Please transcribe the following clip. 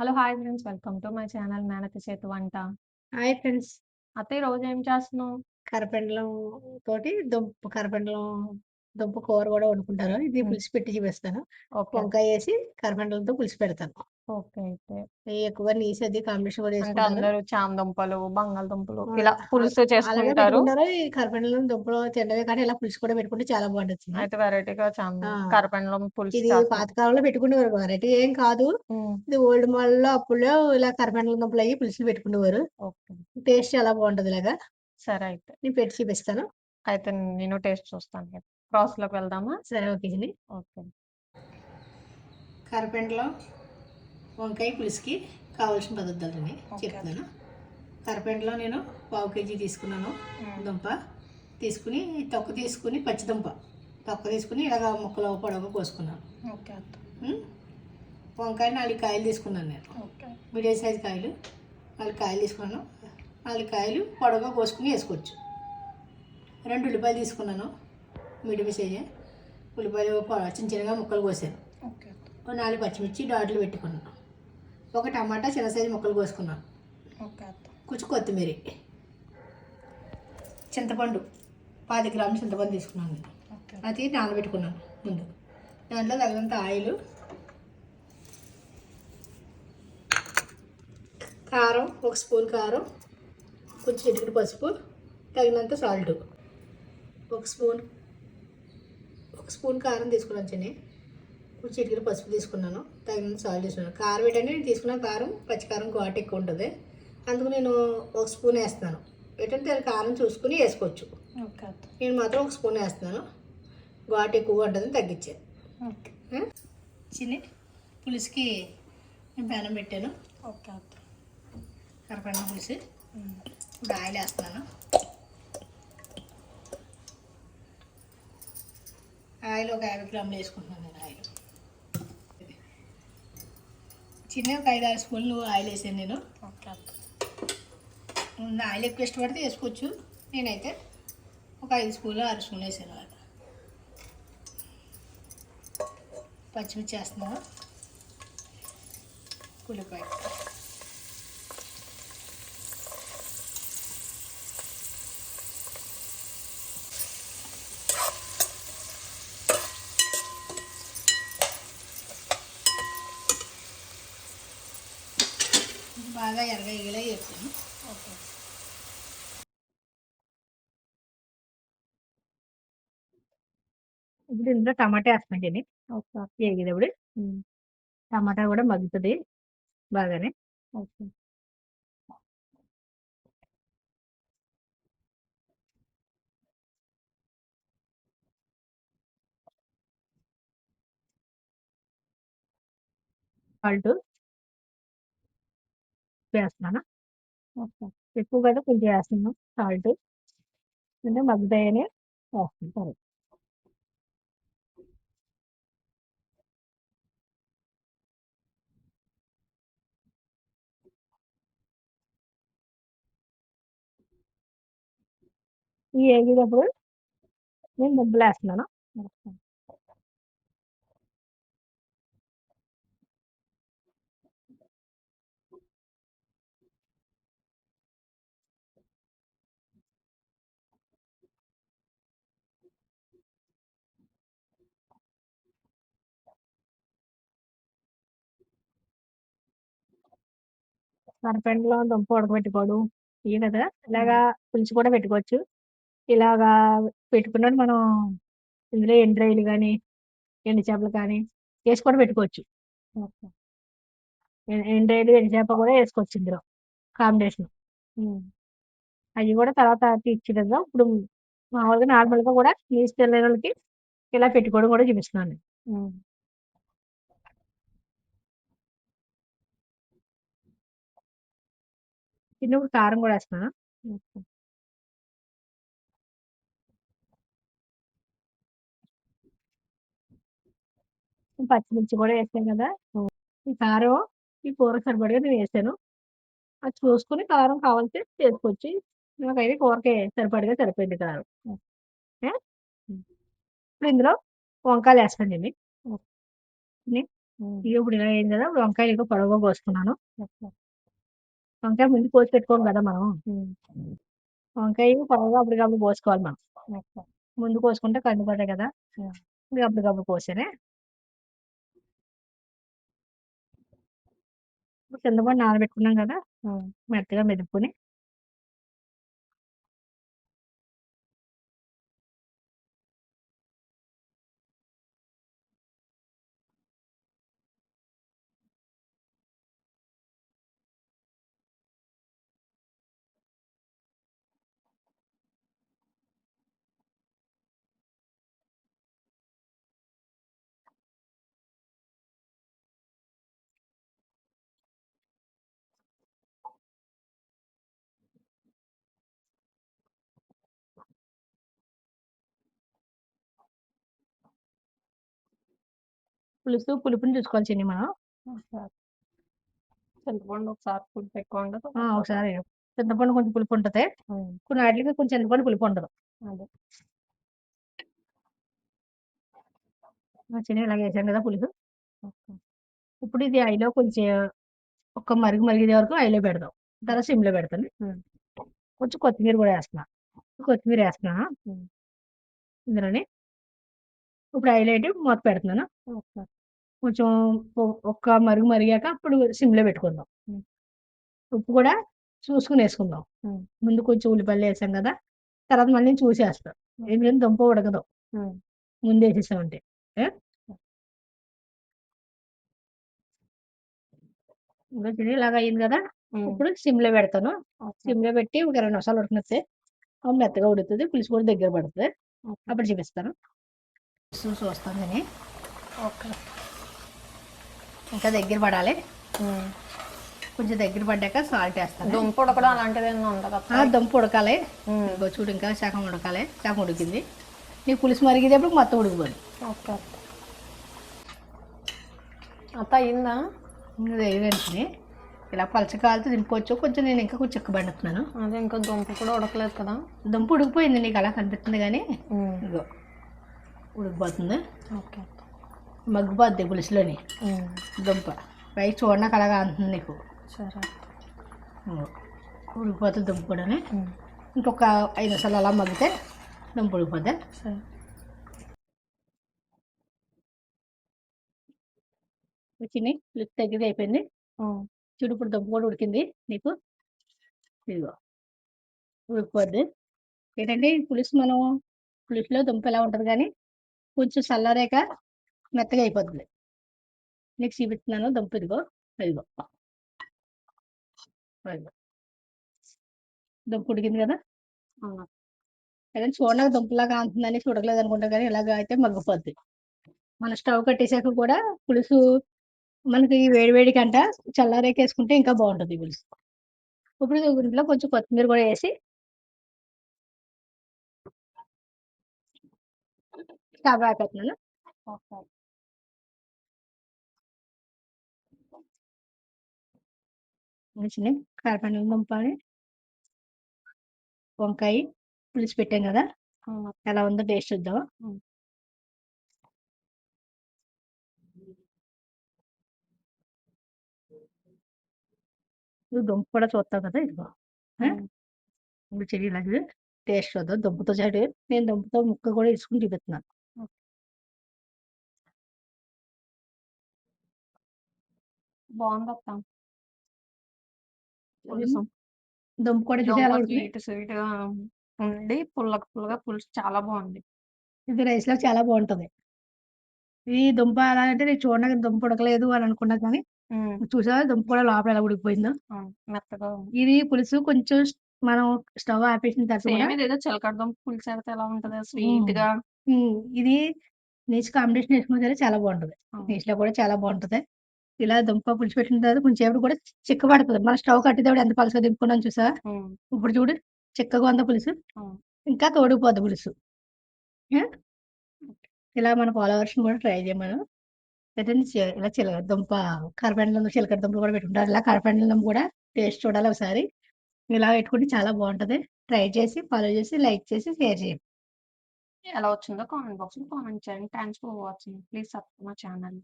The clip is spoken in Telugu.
Hello! Hi friends. Welcome to my channel మేనత్త చేతి వంట. Hi friends. అత్తయ్య ఈరోజు ఏం చేస్తున్నావు? కరపెండలం తోటి దుంప కరపెండలం దుంప కూర గూడా వండుకుంటారు. ఇది. పులుసు పెట్టి చూపిస్తాను. ఓకే. వంకాయేసి కరపెండలంతో పులుసు పెడతాను. ఓకే. అయితే. ఈ ఎక్కువగా నీసు అది కాంబినేషన్ కూడా అంటే యేసుకుంటారు. అందరూ చామ దుంపలు, బంగాళదుంపలు ఆ! ఇలా అ పులుసు అలాగే చేసుకుంటారు. పెట్టుకుంటారు. ఈ కరపెండలం దుంపలు తినడమే కానీ ఇలా పులుసు కూడా పెట్టుకుంటే చాలా బావుంటది. అయితే వెరైటీగా చామ ఆ! కరపెండలం పులుసు ఇది చేస్తున్నారు. పాతకాలంలో పెట్టుకునేవారు. వెరైటీ ఏం కాదు. హ్మ్. ఇది ఓల్డ్ మోడల్‌లో అప్పుడులో ఇలా కరపెండలం దుంపలయ్యి పులుసులు పెట్టుకునేవారు. ఓకే. టేస్ట్ చాలా బావుంటది ఇలాగా. సరే అయితే. నేను పెట్టి చూపిస్తాను. అయితే నేను టేస్ట్ చూస్తాను. ప్రాసెస్‌లోకి వెళ్దామా? సరే ఓకే అండి. ఓకే. కరపెండలం వంకాయ పులుసుకి కావాల్సిన పదార్థాలండి ఓకే. చెప్తాను. కరపెండలం నేను పావు కేజీ తీసుకున్నాను. దుంప తీసుకుని తొక్క తీసుకుని పచ్చి దుంప తొక్క తీసుకుని ఇలాగ ముక్కలు పొడవుగా కోసుకున్నాను. వంకాయ 4 కాయలు తీసుకున్నాను నేను. మీడియం సైజ్ కాయలు 4 కాయలు తీసుకున్నాను. 4 కాయలు పొడవుగా కోసుకుని వేసుకోవచ్చు. 2 ఉల్లిపాయలు తీసుకున్నాను. మీడియం సైజే. ఉల్లిపాయలు చిన్న చిన్నగా ముక్కలు కోసాను. 4 పచ్చిమిర్చి డాట్లు పెట్టుకున్నాను. ఒక టమాటా చిన్న సైజు ముక్కలు కోసుకున్నాను. కొంచెం కొత్తిమీర. చింతపండు 10 గ్రాముల చింతపండు తీసుకున్నాను. అది నానబెట్టుకున్నాను ముందు. దాంట్లో తగినంత ఆయిల్ కారం ఒక స్పూన్ కారం కొంచెం చిటికెడు పసుపు తగినంత సాల్ట్. ఒక స్పూన్ ఒక స్పూన్ కారం తీసుకున్నాను చిన్ని. కొంచెం చిటికెడు పసుపు తీసుకున్నాను. తగినంత సాల్ట్ తీసుకున్నాను. కారం ఏంటంటే నేను తీసుకున్న కారం పచ్చికారం ఘాటు ఎక్కువ ఉంటుంది. అందుకు నేను ఒక స్పూన్ వేస్తున్నాను ఏంటంటే కారం చూసుకుని వేసుకోవచ్చు. నేను మాత్రం ఒక స్పూన్ వేస్తున్నాను. ఘాటు ఎక్కువగా ఉంటుందని తగ్గించాను ఓకే. చిన్ని పులుసుకి నేను పెనం పెట్టాను. ఓకే. కరపండి పులుసు. ఇప్పుడు ఆయిల్ వేస్తున్నాను. ఆయిల్ ఒక యాభై గ్రాములు వేసుకుంటున్నాను నేను ఆయిల్. చిన్న ఒక ఐదు ఆరు స్పూన్లు ఆయిల్ వేసాను నేను. ఆయిల్ ఎక్కువ ఇష్టపడితే వేసుకోవచ్చు. నేనైతే ఒక ఐదు స్పూన్లు ఆరు స్పూన్లు వేసాను అలాగా పచ్చిమిర్చి వేస్తున్నాను. ఉల్లిపాయ బాగా ఎరగయ్యేలా వేసాను ఓకే. ఇప్పుడు ఇందులో టమాటా ఓకే అత్త. వేగేటప్పుడు. టమాటా కూడా మగ్గుతుంది బాగానే ఓకే. సాల్ట్ వేస్తున్నాను. ఓకే. ఎక్కువ కదా కొంచెం వేస్తున్నాను. సాల్ట్. అంటే మగ్గుతాయని వేస్తుంటారు ఈ వేగేటప్పుడు నేను దుంపలు వేస్తున్నాను ఓకే. కరపెండలో దుంప ఉడకబెట్టుకోవడం ఇవి కదా? ఇలాగా. పులుసు కూడా పెట్టుకోవచ్చు. ఇలాగా పెట్టుకున్నది మనం ఇందులో ఎండ్రాయిలు కానీ ఎండు చేపలు కానీ వేసి కూడా పెట్టుకోవచ్చు. ఎండ్రాయిలు ఎండు చేప కూడా వేసుకోవచ్చు ఇందులో. కాంబినేషన్. అవి కూడా తర్వాత తీర్చిగా ఇప్పుడు మామూలుగా నార్మల్గా కూడా నీసు తెలియని వాళ్ళకి ఇలా పెట్టుకోవడం కూడా చూపిస్తున్నాను చిన్నప్పుడు కారం కూడా వేస్తున్నాను ఓకే. పచ్చిమిర్చి కూడా వేసాను కదా ఈ కారం ఈ కూర సరిపడగా నేను వేసాను అది చూసుకుని కారం కావాలంటే చేసుకోవచ్చు నాకైతే కూరకి సరిపడగా సరిపోయింది కారం? హ్మ్. ఇప్పుడు ఇందులో వంకాయలు వేస్తాను. హ్మ్. ఇగ ఇప్పుడు ఇలా అయింది కదా! ఇప్పుడు వంకాయలు ఇగో పొడవుగా కోసుకున్నాను. ఓకే. వంకాయ ముందు కోసి పెట్టుకోం కదా మనం. హ్మ్. వంకాయ పొడవుగా అప్పటికప్పుడు కోసుకోవాలి మనం. ఓకే. ముందు కోసుకుంటే కందిపోతాయి కదా! ఇగ అప్పటికప్పుడు కోసానే. ఇప్పుడు చింతపండు నానబెట్టుకున్నాం కదా! హ్మ్. మెత్తగా మెదుపుకొని పులుసు పులుపుని చూసుకోవాలి చిన్ని మనం. ఓకే. చింతపండు ఒకసారి పులుపు ఎక్కువ ఉండదు. ఆ! ఒకసారి చింతపండు కొంచెం పులుపు ఉంటది. కొన్ని ఆటిలకి కొంచెం చింతపండు పులుపు ఉండదు. అదే. ఆ! చిన్ని ఇలాగ ఏసాం కదా పులుసు. ఓకే. ఇప్పుడు ఇది ఐలో కొంచెం ఒక్క మరుగు మరిగే వరకు ఐలో పెడదాం. తర్వాత సిమ్‌లో పెడతాను. కొంచెం కొత్తిమీర కూడా ఏస్తున్నా. కొత్తిమీర ఏస్తున్నాను. హ్మ్. ఇందులోని. ఇప్పుడు ఎట్టి మూత పెడుతున్నాను. కొంచెం ఒక్క మరుగు మరిగాక అప్పుడు సిమ్‌లో పెట్టుకుందాం. ఉప్పు కూడా చూసుకొని ఏసుకుందాం. హ్మ్. ముందు కొంచెం ఉల్లిపాయలు ఏసాం కదా! తర్వాత మళ్ళీ చూసేస్తాం. ఎందుకంటే దుంప ఉడకదు. ఆ! ఇగో చిన్ని ఇలాగ అయింది కదా! ఇప్పుడు సిమ్‌లో పెడతాను. సిమ్‌లో పెట్టి ఒక 20 నిమిషాలు ఉడకనిస్తే మెత్తగా ఉడుకుతది. పులుసు కూడా దగ్గర పడుతది. అప్పుడు చూపిస్తాను. నేను. ఓకే. ఇంకా దగ్గర పడాలి. కొంచెం దగ్గర పడ్డాక సాల్ట్ ఏస్తాను. దుంప ఉడకడం అలాంటిదేమన్నా ఉండదా ఆ! అత్త? దుంప ఉడకాలి. ఇగో చూడు ఇంకా సగం ఉడకాలి. సగం ఉడికింది. నీకు పులుసు మరిగేటప్పుడు మొత్తం ఉడికిపోద్ది. ఓకే. అత్త. అయిందా? ఇంక వేగనిచ్చినాయి. ఇలా పలచ కాలితే దింపుకోవచ్చు. కొంచెం నేను ఇంకా కొంచెం చిక్కబెడుతున్నాను. అదే ఇంకా దుంప కూడా ఉడకలేదు కదా! దుంప ఉడికిపోయింది నీకు అలా కనిపిస్తుంది కానీ హ్మ్. ఉడికిపోతుంది. ఓకే. మగ్గిపోద్ది పులుసులోని. దుంప. పైకి చూడడానికి అలాగా అంటుంది నీకు. సరే ఉడికిపోతుంది దుంప. హ్మ్. ఇంకొక 5 నిమిషాలు అలా మగ్గితే దుంప ఉడికిపోద్ది. సరే. వచ్చినాయి. పులుసు దగ్గరగా అయిపోయింది. చూడు ఇప్పుడు దుంప కూడా ఉడికింది నీకు. ఇదిగో ఉడికిపోద్ది. ఏంటంటే పులుసు మనం పులుసులో దుంప ఎలా ఉంటది కానీ కొంచెం చల్లారాక మెత్తగా అయిపోతుంది. నీకు చూపిస్తున్నాను దుంప ఇదిగో. ఇదిగో. దుంప ఉడికింది కదా! ఏదైనా చూడడానికి దుంపలాగా అంటుందని చూడలేదు అనుకుంటా కానీ ఇలాగ అయితే మగ్గిపోద్ది. మనం స్టవ్ కట్టేసాక కూడా పులుసు మనకి వేడి వేడి కంట చల్లారాక వేసుకుంటే ఇంకా బాగుంటది పులుసు. ఇప్పుడు ఇందులో కొంచెం కొత్తిమీర కూడా వేసి స్టవ్ ఆపేస్తున్నాను. ఓకే. వచ్చినాయి. కరివేపాకు దుంపని వంకాయ పులుసు పెట్టాం కదా! అవును. ఎలా ఉందో టేస్ట్ చూద్దాం. హ్మ్. నువ్వు దుంప కూడా చూస్తావు కదా! ఇదిగో. ఆ! హ్మ్. ఇప్పుడు చెయ్యి ఇలాగ టేస్ట్ చూద్దాం. దుంపతో చాటు నేను దుంపతో ముక్క కూడా ఇసుకొని చూపిస్తున్నాను. ఓకే. బావుందత్త. పులుసు. దుంప కూడా చూసావా దుంప ఎలా ఉడికింది? స్వీట్ స్వీట్‌గా ఉండి పుల్లగా పుల్లగా పులుసు చాలా బావుంది. ఇది రైస్‌లో చాలా బావుంటది. ఈ దుంప ఎలా అంటే నేను చూడడానికి దుంప ఉడకలేదు అని అనుకున్నా కానీ హ్మ్. చూసావా దుంప కూడా లోపల ఎలా ఉడికిపోయిందో. అవును. మెత్తగా ఉంది. ఇది పులుసు కొంచెం మనం స్టవ్ ఆపేసిన తర్వాత కూడా సేమ్ ఇదేదో చిలకడ దుంప పులుసు అయితే ఎలా ఉంటదో హ్మ్. స్వీట్‌గా. హ్మ్. ఇది నీచు కాంబినేషన్ వేసుకున్నా సరే చాలా బావుంటది. అవును. నీచులో కూడా చాలా బావుంటది. ఇలా దుంప పులుసు పెట్టిన తర్వాత కొంచెం సేపటి కూడా చిక్కబడతది. మనం స్టవ్ కట్టేటప్పుడు ఎంత పలచగా దింపుకున్నాం చూసావా? హ్మ్. ఇప్పుడు చూడు చిక్కగా ఉందా పులుసు. ఇంకా తోడుకుపోద్ది పులుసు. ఇలా మన ఫాలోవర్స్‌ని కూడా ట్రై చేయమను. లేదంటే చి ఇలా చిలక దుంప కరపెండలం చిలకడ దుంపలు కూడా పెట్టుకుంటారు. ఇలా కరపెండలం కూడా టేస్ట్ చూడాలి ఒకసారి. ఇలా పెట్టుకుంటే చాలా బావుంటది. ట్రై చేసి, ఫాలో చేసి, లైక్ చేసి, షేర్ చేయండి. ఎలా వచ్చిందో కామెంట్ బాక్స్‌లో కామెంట్ చేయండి. Thanks for watching. Please subscribe my channel.